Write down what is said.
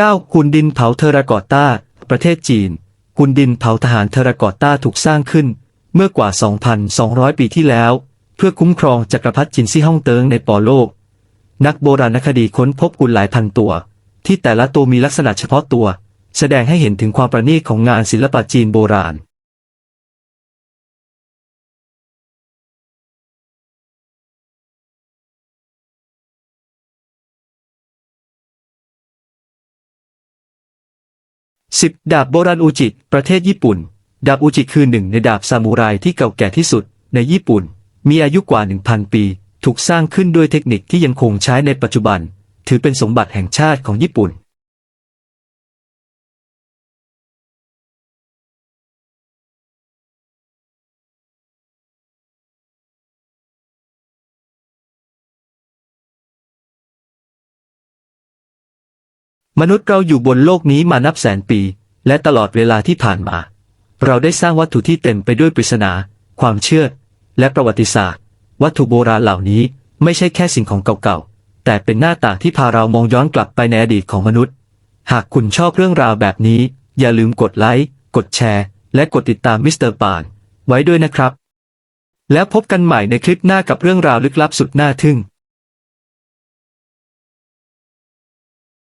9. กุนดินเผาเทอรากอตตาประเทศจีน กุนดินเผาทหารเทอรากอตตาถูกสร้างขึ้น เมื่อกว่า 2,200 ปีที่แล้ว เพื่อคุ้มครองจักรพรรดิจินซี่ฮ่องเติงในปอโลก นักโบราณคดีค้นพบหุ่นหลายพันตัว ที่แต่ละตัวมีลักษณะเฉพาะตัว แสดงให้เห็นถึงความประณีตของงานศิลปะจีนโบราณ 10 ดาบโบราณอูจิ ประเทศญี่ปุ่น ดาบอูจิคือหนึ่งในดาบซามูไรที่เก่าแก่ที่สุด ในญี่ปุ่น มีอายุกว่า 1,000 ปี ถูกสร้างขึ้นด้วยเทคนิคที่ยังคงใช้ในปัจจุบัน ถือเป็นสมบัติแห่งชาติของญี่ปุ่น มนุษย์เราอยู่บนโลกนี้มานับแสนปี และตลอดเวลาที่ผ่านมา เราได้สร้างวัตถุที่เต็มไปด้วยปริศนา ความเชื่อ และประวัติศาสตร์ วัตถุโบราณเหล่านี้ไม่ใช่แค่สิ่งของเก่าๆ แต่เป็นหน้าต่างที่พาเรามองย้อนกลับไปในอดีตของมนุษย์ หากคุณชอบเรื่องราวแบบนี้ อย่าลืมกดไลค์ กดแชร์ และกดติดตามมิสเตอร์ปานไว้ด้วยนะครับ แล้วพบกันใหม่ในคลิปหน้ากับเรื่องราวลึกลับสุดน่าทึ่ง